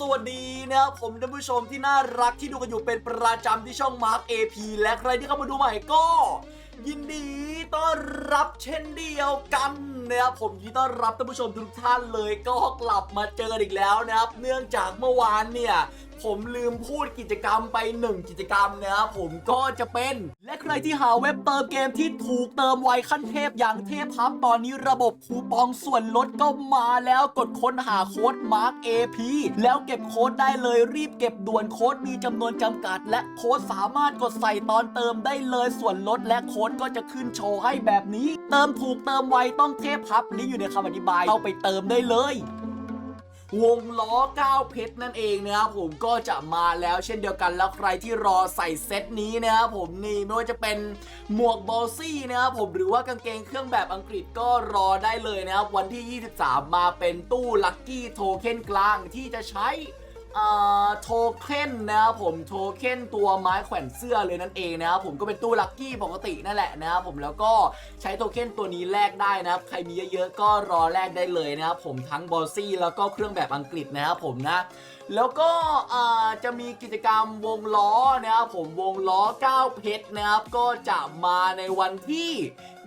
สวัสดีนะครับผมท่านผู้ชมที่น่ารักที่ดูกันอยู่เป็นประจำที่ช่อง Mark AP และใครที่เข้ามาดูใหม่ก็ ยินดี ต้อนรับเช่นเดียวกันนะครับผมยินดีต้อนรับท่านผู้ชมทุกท่านเลยก็กลับมาเจอกันอีกแล้วนะครับ เนื่องจากเมื่อวานเนี่ยผมลืมพูดกิจกรรมไปหนึ่งกิจกรรมนะครับผมก็จะเป็น และใครที่หาเว็บเติมเกมที่ถูกเติมไวขั้นเทพอย่างเทพพับตอนนี้ระบบคูปองส่วนลดก็มาแล้วกดค้นหาโค้ด Mark AP แล้วเก็บโค้ดได้เลยรีบเก็บด่วนโค้ดมีจำนวนจำกัด และโค้ดสามารถกดใส่ตอนเติมได้เลยส่วนลดและโค้ดก็จะขึ้นโชว์ให้แบบนี้ เติมถูกเติมไวต้องเทพพับลิงก์อยู่ในคำอธิบายเข้าไปเติมได้เลยวงล้อ9เพชรนั่นเองนะครับผมก็จะมาแล้วเช่นเดียวกันแล้วใครที่รอใส่เซตนี้นะครับผมนี่ไม่ว่าจะเป็นหมวกบอลซี่นะครับผมหรือว่ากางเกงเครื่องแบบอังกฤษก็รอได้เลยนะครับวันที่ 23 มาเป็นตู้ลัคกี้โทเค็นกลางที่จะใช้ โทเค็นนะครับผมโทเค็นตัวไม้แขวนเสื้อเลยนั่นเองนะครับผมก็เป็นตู้ลัคกี้ปกตินั่นแหละนะครับผมแล้วก็ใช้โทเค็นตัวนี้แลกได้นะครับใครมีเยอะๆก็รอแลกได้เลยนะครับผมทั้งบอลซี่แล้วก็เครื่องแบบอังกฤษนะครับผมนะแล้วก็จะมีกิจกรรมวงล้อนะครับผมวงล้อ 9 เพชรนะครับก็จะมาในวันที่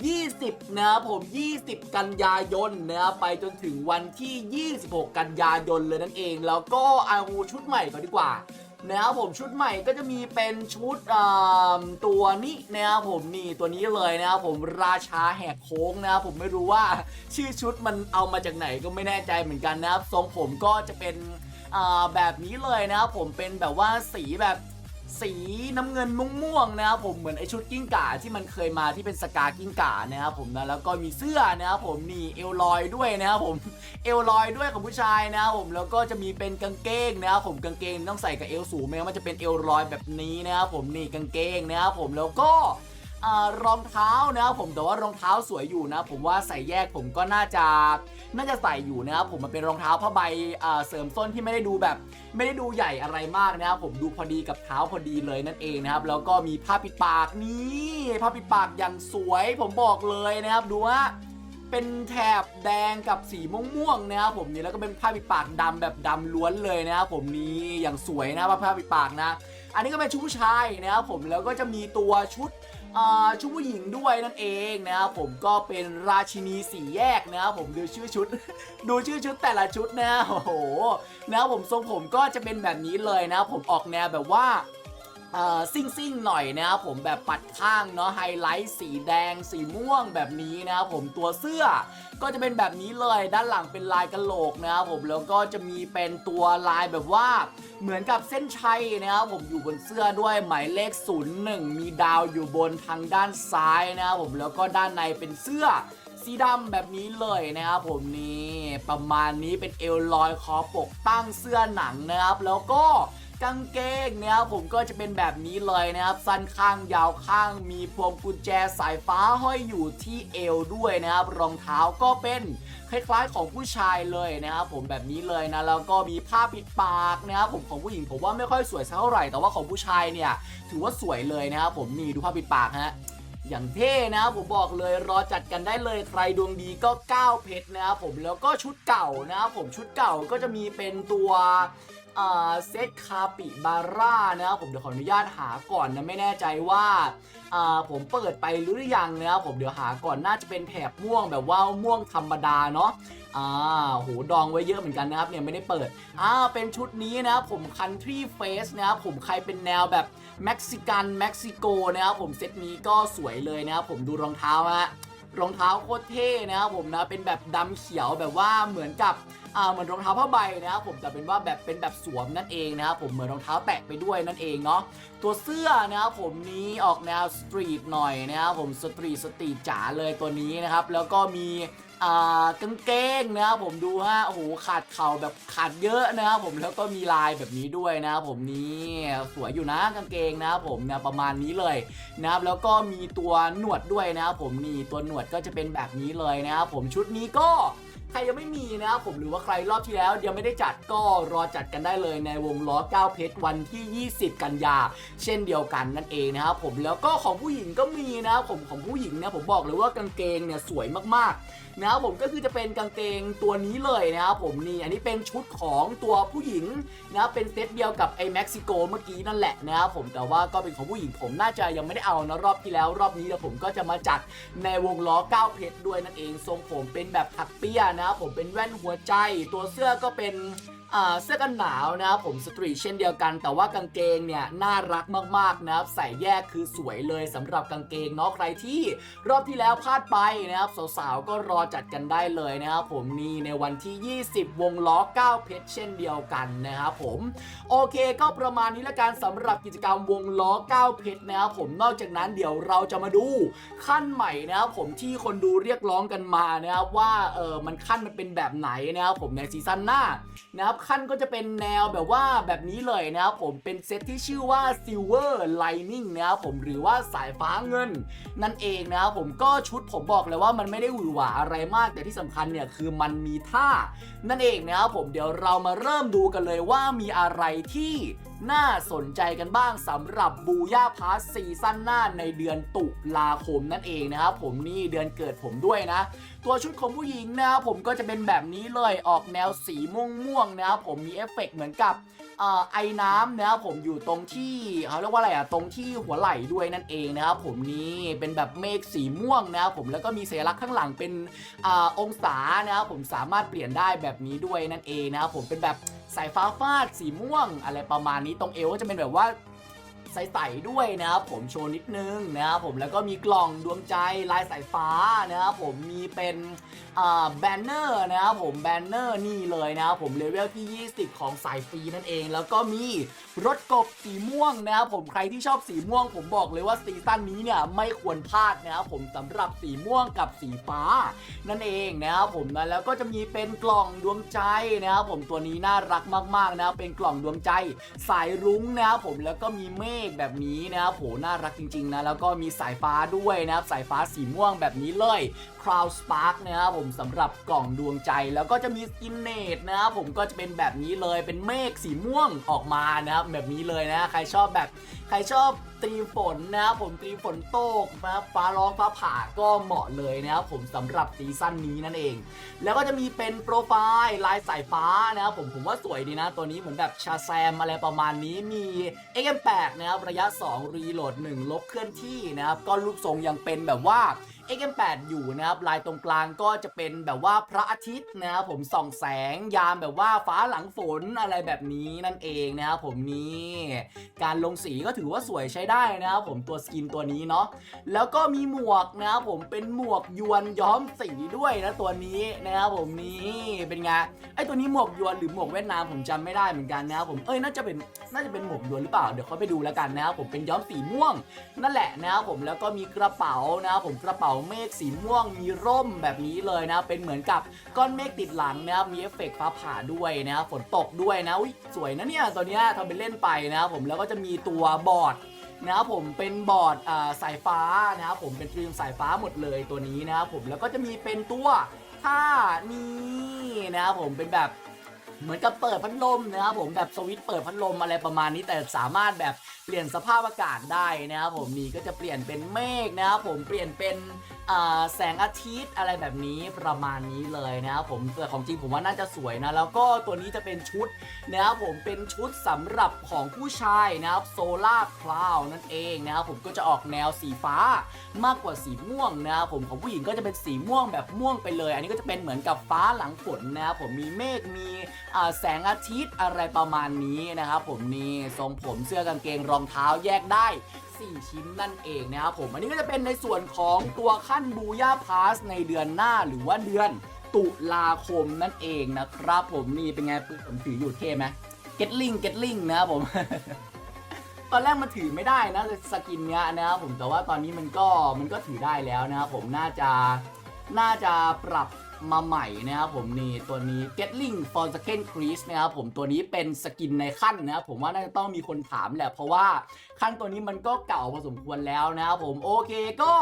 20 นะผม 20 กันยายนนะไปจนถึงวันที่ 26 กันยายนเลยนั่นเอง แล้วก็เอาชุดใหม่ก่อนดีกว่านะครับผมชุดใหม่ก็จะมีเป็นชุดตัวนี้นะครับผมนี่ตัวนี้เลยนะครับผมราชาแหกโค้งนะครับผมไม่รู้ว่าชื่อชุดมันเอามาจากไหนก็ไม่แน่ใจเหมือนกันนะครับทรงผมก็จะเป็นแบบนี้เลยนะครับผมเป็นแบบว่าสีแบบ สีน้ำเงินม่วงๆนะครับผมเหมือนไอชุดกิ้งก่าที่มันเคยมาที่เป็นสกากิ้งก่านะครับผมนะแล้วก็มีเสื้อนะครับผมนี่เอลลอยด้วยนะครับผมเอลลอยด้วยของผู้ชายนะครับผมแล้วก็จะมีเป็นกางเกงนะครับผมกางเกงต้องใส่กับเอลสูงไม่งั้นมันจะเป็นเอลลอยแบบนี้นะครับผมนี่กางเกงนะครับผมแล้วก็รองเท้านะครับผมแต่ว่ารองเท้าสวยอยู่นะ ผมว่าใส่แยกผมก็น่าจะ น่าจะใส่อยู่นะครับผมมันเป็นรองเท้าผ้าใบเสริมส้นที่ไม่ได้ดูแบบ ไม่ได้ดูใหญ่อะไรมากนะครับผมดูพอดีกับเท้าพอดีเลยนั่นเองนะครับแล้วก็มีผ้าปิดปากนี่ผ้าปิดปากอย่างสวยผมบอกเลยนะครับดูว่าเป็นแถบแดงกับสีม่วงๆนะครับผมนี่แล้วก็เป็นผ้าปิดปากดำแบบดำล้วนเลยนะครับผมนี่อย่างสวยนะผ้าปิดปากนะ อันนี้ก็เป็นชุดผู้ชายนะครับผมแล้วก็จะมีตัวชุด ชุดผู้หญิงด้วยนั่นเองนะครับผมก็เป็นราชินีสีแยกนะครับผมดูชื่อชุด ดูชื่อชุดแต่ละชุดนะโอ้โหนะครับผมทรงผมก็จะเป็นแบบนี้เลยนะครับผมออกแนวแบบว่า ซิ่งซิ่งหน่อยนะครับผมแบบปัดข้างเนาะไฮไลท์สีแดง สีม่วงแบบนี้นะครับผมตัวเสื้อ ก็จะเป็นแบบนี้เลยด้านหลังเป็นลายกระโหลกนะครับผมแล้วก็จะมีเป็นตัวลายแบบว่าเหมือนกับเส้นชัยนะครับผมอยู่บนเสื้อด้วยหมายเลข 01 มีดาวอยู่บนทางด้านซ้ายนะครับผมแล้วก็ด้านในเป็นเสื้อสีดำแบบนี้เลยนะครับผมนี่ประมาณนี้เป็นเอลลอยคอปกตั้งเสื้อหนังนะครับ แล้วก็ กางเกงนะครับผมก็จะเป็นแบบนี้เลยนะครับ สั้นข้างยาวข้างมีพวงกุญแจสายฟ้าห้อยอยู่ที่เอวด้วยนะครับ รองเท้าก็เป็นคล้ายๆของผู้ชายเลยนะครับผมแบบนี้เลยนะแล้วก็มีผ้าปิดปากนะครับผมของผู้หญิงผมว่าไม่ค่อยสวยสักเท่าไหร่แต่ว่าของผู้ชายเนี่ยถือว่าสวยเลยนะครับผมนี่ดูผ้าปิดปากฮะอย่างเท่นะครับผมบอกเลยรอจัดกันได้เลยใครดวงดีก็ 9 เพชรนะครับผมแล้วก็ชุดเก่านะครับผมชุดเก่าก็จะมีเป็นตัว เซตคาปิบาร่านะครับผมเดี๋ยวขออนุญาตหาก่อนนะไม่แน่ใจว่าผมเปิดไปหรือยังนะครับผมเดี๋ยวหาก่อนน่าจะเป็นแถบม่วงแบบว่าม่วงธรรมดาเนาะอ่าโหดองไว้เยอะเหมือนกันนะครับเนี่ยไม่ได้เปิดอ่าเป็นชุดนี้นะครับผม Country Face นะครับผมใครเป็นแนวแบบเม็กซิกันเม็กซิโกนะครับผมเซตนี้ก็สวยเลยนะครับผมดูรองเท้าฮะ รองเท้าโคตรเท่นะครับผมนะเป็นแบบดำเขียวแบบว่าเหมือนกับอ่าเหมือนรองเท้าผ้าใบนะครับผมแต่เป็นว่าแบบเป็นแบบสวมนั่นเองนะครับผมเหมือนรองเท้าแตะไปด้วยนั่นเองเนาะตัวเสื้อนะครับผมนี้ออกแนวสตรีทหน่อยนะครับผมสตรีทสตรีทจ๋าเลยตัวนี้นะครับแล้วก็มี กางเกงนะครับผมดูฮะโอ้โหขาดเข่าแบบขาดเยอะนะครับผมแล้วก็มีลายแบบนี้ด้วยนะครับผมนี่สวยอยู่นะกางเกงนะครับผมเนี่ยประมาณนี้เลยนะครับแล้วก็มีตัวหนวดด้วยนะครับผมนี่ตัวหนวดก็จะเป็นแบบนี้เลยนะครับผมชุดนี้ก็ใครยังไม่มีนะครับผมหรือว่าใครรอบที่แล้วยังไม่ได้จัดก็รอจัดกันได้เลยในวงล้อ 9 เพชรวันที่ 20 กันยา เช่นเดียวกันนั่นเองนะครับผมแล้วก็ของผู้หญิงก็มีนะครับผมของผู้หญิงเนี่ยผมบอกเลยว่ากางเกงเนี่ยสวยมากๆนะครับผมก็คือจะเป็นกางเกงตัวนี้เลยนะครับผมนี่อันนี้เป็นชุดของตัวผู้หญิงนะครับเป็นเซตเดียวกับไอ้เม็กซิโกเมื่อกี้นั่นแหละนะครับผมแต่ว่าก็เป็นของผู้หญิงผมน่าจะยังไม่ได้เอานะรอบที่แล้ว รอบนี้แล้วผมก็จะมาจัดในวงล้อ9เพชรด้วยนั่นเองทรงผมเป็นแบบถักเปียนะครับผมเป็นแว่นหัวใจ ตัวเสื้อก็เป็น เสื้อกันหนาวนะครับผมสตรีทเช่นเดียวกัน แต่ว่ากางเกงเนี่ยน่ารักมากๆนะครับใส่แยกคือสวยเลยสำหรับกางเกงเนาะใครที่รอบที่แล้วพลาดไปนะครับสาวๆก็รอจัดกันได้เลยนะครับผมนี่ในวันที่ 20 วงล้อ 9 เพชรเช่นเดียวกันนะครับผมโอเคก็ประมาณนี้ละกันสำหรับกิจกรรมวงล้อ 9 เพชรนะครับผมนอกจากนั้นเดี๋ยวเราจะมาดูขั้นใหม่นะครับผมที่คนดูเรียกร้องกันมานะครับว่าเออมันขั้นมันเป็นแบบไหนนะครับผมในซีซั่นหน้านะครับขั้นก็จะเป็นแนวแบบว่าแบบนี้เลยนะครับผมเป็นเซตที่ชื่อว่า Silver Lining นะครับผมหรือว่าสายฟ้าเงิน นั่นเองนะครับผมก็ชุดผมบอกเลยว่ามันไม่ได้หวือหวาอะไรมาก แต่ที่สำคัญเนี่ยคือมันมีท่า นั่นเองนะครับผมเดี๋ยวเรามาเริ่มดูกันเลยว่ามีอะไรที่ น่าสนใจกันบ้างสำหรับบูย่าพาสซีซั่นหน้าในเดือนตุลาคมนั่นเองนะครับผมนี่เดือนเกิดผมด้วยนะ ตัวชุดของผู้หญิงนะครับผมก็จะเป็นแบบนี้เลยออกแนวสีม่วงๆนะครับผมมีเอฟเฟกต์เหมือนกับออไอ้น้ำนะครับผมอยู่ตรงที่เขาเรียกว่าอะไรอะตรงที่หัวไหล่ด้วยนั่นเองนะครับผมนี่เป็นแบบเมฆสีม่วงนะครับผมแล้วก็มีสัญลักษณ์ข้างหลังเป็นอองศานะครับผมสามารถเปลี่ยนได้แบบนี้ด้วยนั่นเองนะครับผมเป็นแบบ สายฟ้าฟาดสีม่วง อะไรประมาณนี้ตรงเอวก็จะเป็นแบบว่าใสๆด้วยนะครับผมโชว์นิดนึงนะครับผมแล้วก็มีกล่องดวงใจลายสายฟ้านะครับผมมีเป็นแบนเนอร์นะครับผมแบนเนอร์นี่เลยนะครับผมเลเวลที่ 20 ของสายฟรีนั่นเอง แล้วก็มีรถกบสีม่วงนะครับผมใครที่ชอบสีม่วง ผมบอกเลยว่าซีซั่นนี้เนี่ยไม่ควรพลาดนะครับผมสำหรับสีม่วงกับสีฟ้า นั่นเองนะครับผมนะแล้วก็จะมีเป็นกล่องดวงใจนะครับผมตัวนี้น่ารักมากๆนะครับเป็นกล่องดวงใจ สายรุ้งนะครับผมแล้วก็มีเมฆแบบนี้นะครับโหน่ารักจริงๆนะแล้วก็มีสายฟ้าด้วยนะครับสายฟ้าสีม่วงแบบนี้เลย Cloud Spark นะครับผมสำหรับกล่องดวงใจ แล้วก็จะมีสกินเนตนะครับผมก็จะเป็นแบบนี้เลยเป็นเมฆสีม่วงออกมานะครับแบบนี้เลยนะใครชอบแบบใครชอบตรีฝนนะครับผมตรีฝนโตกนะครับฟ้าร้องฟ้าผ่าก็เหมาะเลยนะครับผมสำหรับซีซั่นนี้นั่นเอง แล้วก็จะมีเป็นโปรไฟล์ลายสายฟ้านะครับผมผมว่าสวยดีนะ ตัวนี้เหมือนแบบชาแซมอะไรประมาณนี้มี XM8 นะครับระยะ 2 รีโหลด1ลบเคลื่อนที่นะครับก็รูปทรงยังเป็นแบบว่า XM8 อยู่นะครับลายตรงกลางก็จะเป็นแบบว่าพระอาทิตย์นะครับผมส่องแสงยามแบบว่าฟ้าหลังฝนอะไรแบบนี้นั่นเองนะครับผมนี่การลงสีก็ถือว่าสวยใช้ได้นะครับผมตัวสกินตัวนี้เนาะแล้วก็มีหมวกนะครับผมเป็นหมวกยวนย้อมสีด้วยนะตัวนี้นะครับผมนี่เป็นไงไอตัวนี้หมวกยวนหรือหมวกเวียดนามผมจำไม่ได้เหมือนกันนะครับผมเอ้ยน่าจะเป็นน่าจะเป็นหมวกยวนหรือเปล่าเดี๋ยวเขาไปดูแล้วกันนะครับผมเป็นย้อมสีม่วง นั่นแหละนะครับผมแล้วก็มีกระเป๋านะครับผมกระเป๋าเมฆสีม่วงมีร่มแบบนี้เลยนะ เป็นเหมือนกับก้อนเมฆติดหลังนะครับมีเอฟเฟกฟ้าผ่าด้วยนะครับฝนตกด้วยนะอุ๊ยสวยนะเนี่ยตัวเนี้ยทำเป็นเล่นไปนะครับผมแล้วก็จะมีตัวบอร์ดนะครับผมเป็นบอร์ดสายฟ้านะครับผมเป็นตรีมสายฟ้าหมดเลยตัวนี้นะครับผมแล้วก็จะมีเป็นตัวท่านี้นะครับผมเป็นแบบ เหมือนกับเปิดพัดลมนะครับผมแบบสวิตช์เปิดพัดลมอะไรประมาณนี้แต่สามารถแบบเปลี่ยนสภาพอากาศได้นะครับผมนี่ก็จะเปลี่ยนเป็นเมฆนะครับผมเปลี่ยนเป็นแสงอาทิตย์อะไรแบบนี้ประมาณนี้เลยนะครับผมแต่ของจริงผมว่าน่าจะสวยนะแล้วก็ตัวนี้จะเป็นชุดนะครับผมเป็นชุดสำหรับของผู้ชายนะครับโซล่าคลาวนั่นเองนะครับผมก็จะออกแนวสีฟ้ามากกว่าสีม่วงนะครับผมของผู้หญิงก็จะเป็นสีม่วงแบบม่วงไปเลย อันนี้ก็จะเป็นเหมือนกับฟ้าหลังฝนนะครับผมมีเมฆมีแสงอาทิตย์อะไรประมาณนี้นะครับผมนี่ทรงผมเสื้อกางเกงรองเท้าแยกได้ 4 ชิ้นนั่นเองนะครับผมอันนี้ก็จะเป็นในส่วนของตัวขั้นบูย่าพาสในเดือนหน้าหรือว่าเดือนตุลาคมนั่นเองนะครับผมนี่เป็นไงปผมถืออยู่เท่ไหมเก็ตลิงเก็ตลิงนะครับผม ตอนแรกมันถือไม่ได้นะสกินเนี้ยนะครับผมแต่ว่าตอนนี้มันก็มันก็ถือได้แล้วนะครับผมน่าจะน่าจะปรับ มาใหม่นะครับผมนี่ตัวนี้ Gatling for Second Crease นะครับผมตัวนี้เป็นสกินในขั้นนะครับผมว่าน่าจะต้องมีคนถามแหละเพราะว่าขั้นตัวนี้มันก็เก่าพอสมควรแล้วนะครับผมโอเคก็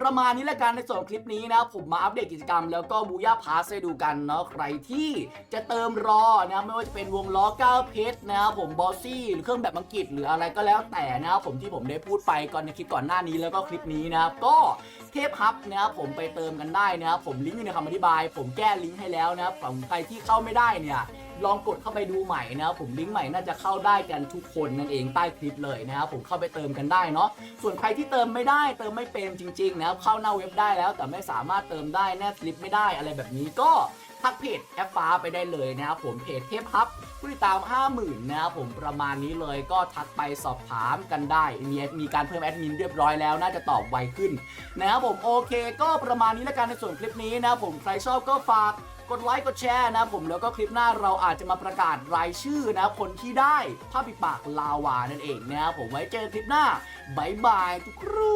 ประมาณนี้ละกันในส่วนคลิปนี้นะครับผมมาอัปเดตกิจกรรมแล้วก็บูย่าพาสให้ดูกันเนาะใครที่จะเติมรอนะไม่ว่าจะเป็นวงล้อ9เพชรนะครับผมบอสซี่หรือเครื่องแบบอังกฤษหรืออะไรก็แล้วแต่นะครับผมที่ผมได้พูดไปก่อนในคลิปก่อนหน้านี้แล้วก็คลิปนี้นะครับก็เทพฮับนะครับผมไปเติมกันได้นะครับผมลิงก์อยู่ในคำอธิบายผมแก้ลิงก์ให้แล้วนะครับใครที่เข้าไม่ได้เนี่ยลองกดเข้าไปดูใหม่นะครับผมลิงก์ใหม่น่าจะเข้าได้กันทุกคนนั่นเองใต้คลิปเลยนะครับผมเข้าไปเติมกันได้เนาะส่วนใครที่เติมไม่ได้เติมไม่เป็นจริงๆนะครับเข้าหน้าเว็บได้แล้วแต่ไม่สามารถเติมได้แนบสลิปไม่ได้อะไรแบบนี้ก็ ทักเพจแอปฟ้าไปได้เลยนะครับผมเพจเทพฮับผู้ติดตาม 50,000นะครับผมประมาณนี้เลยก็ทักไปสอบถามกันได้มีมีการเพิ่มแอดมินเรียบร้อยแล้วน่าจะตอบไวขึ้นนะครับผมโอเค ก็ประมาณนี้แล้วกันในส่วนคลิปนี้นะครับผมใครชอบก็ฝากกดไลค์กดแชร์นะผมแล้วก็คลิปหน้าเราอาจจะมาประกาศรายชื่อนะครับคนที่ได้ผ้าปิดปากลาวานั่นเองนะครับผมไว้เจอคลิปหน้าบายบายทุกครู